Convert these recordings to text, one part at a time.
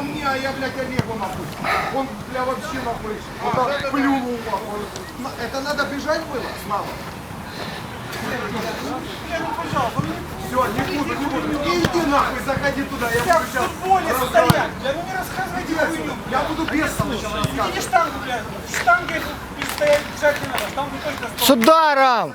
ко мне, а я, блядь, Олегу нахуй. Он, бля, вообще нахуй. Вот плюнул нахуй. На- Это надо бежать было? Слава. Все, не буду, не буду. И иди нахуй, заходи туда, я буду сейчас футболе стоять. Бля, ну не рассказывайте хуйню. Я буду без сначала Иди штангу, бля. Штангой стоять бежать не надо. Штангу только С ударом!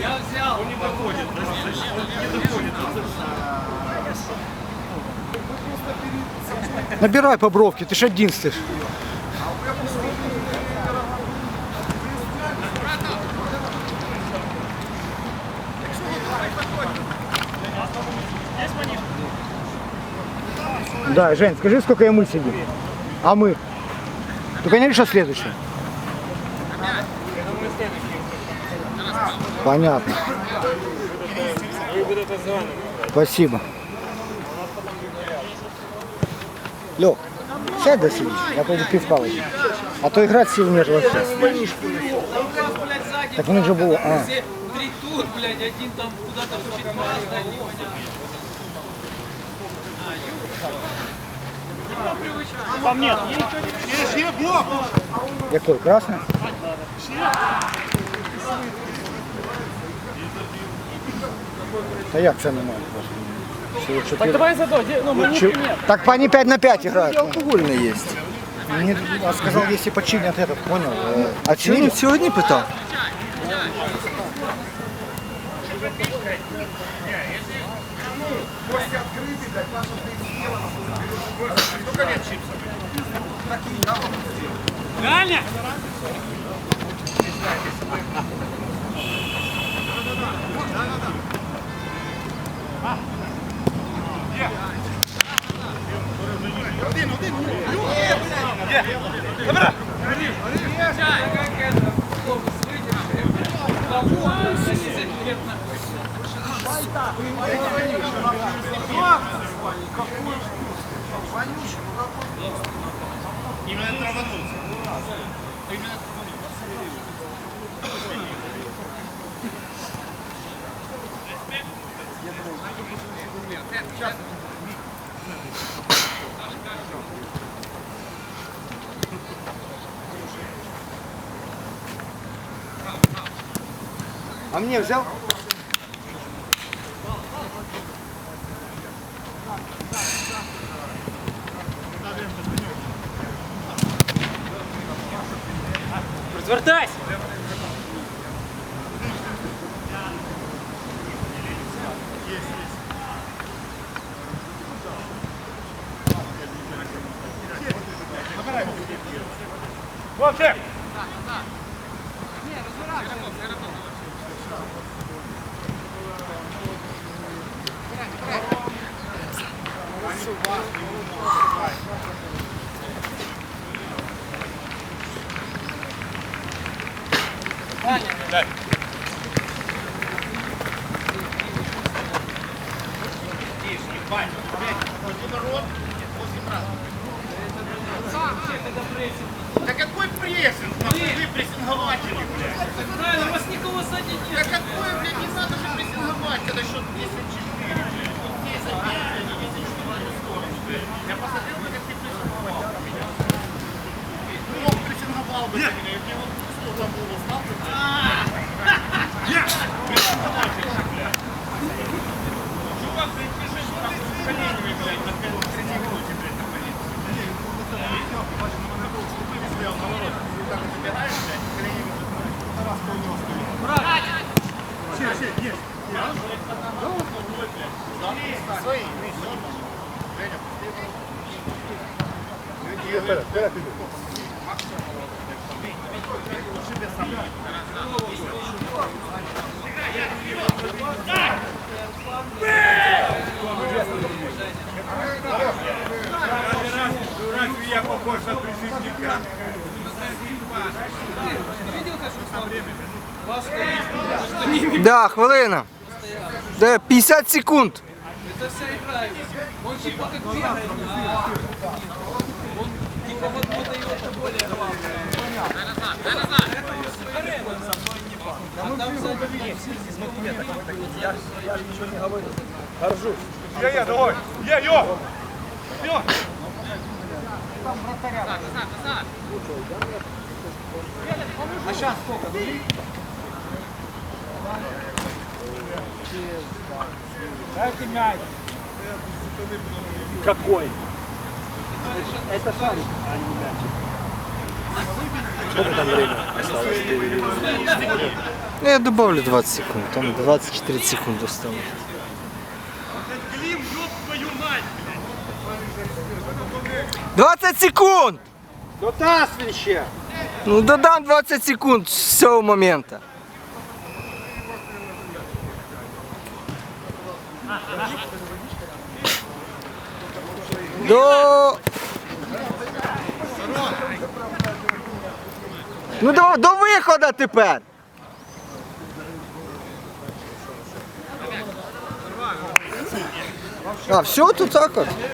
я и сказал, остановись, беги нахуй. Вправо, да. Набирай по бровке, ты ж один стоишь. Да, Жень, скажи, сколько я мы сидим. А мы? Только не говори, что следующее. Понятно. Спасибо. Лех, сядь до сидишь, я пойду пивка возьму. А то играть сил нет вообще. Так у них же было, а. Три тут, блядь, один там куда-то чуть масло, непонятно. Какой, красный? Та як це немає? Всего Так чотири. давай задо, ну минутки Чё- нет. Так по они 5 на 5 играют. Алкогольный есть. Мне а сказал, если починят этот, понял? э, А Сьогодні, чинили? сьогодні питав? Ганя! А мне взял? Розвертайся! Хлопчик! Да какой прессинг? Вы прессингователи, блядь. Правильно, у вас никого сзади Да нет. какой, блядь, не надо же прессинговать, когда счет 10-4, блядь. Тут 10 опять, а не 10 в твою сторону, блядь. Я посмотрел, как ты прессинговал меня. Ну, прессинговал бы на меня, знал бы, блядь. Прессингователь, блядь. Чувак, да, хвилина. Да, 50 секунд. Это все играет. Он же пока сзади Є, є, давай. Є, йо. Йо. Дайте мяч. Какой? Это шарик, а не мяч. Ну, я добавлю 20 секунд. Там 24 секунды осталось. 20 секунд! Він ще. Ну додам 20 секунд з цього моменту. До... Ну до, до виходу тепер. А, все, тут так от.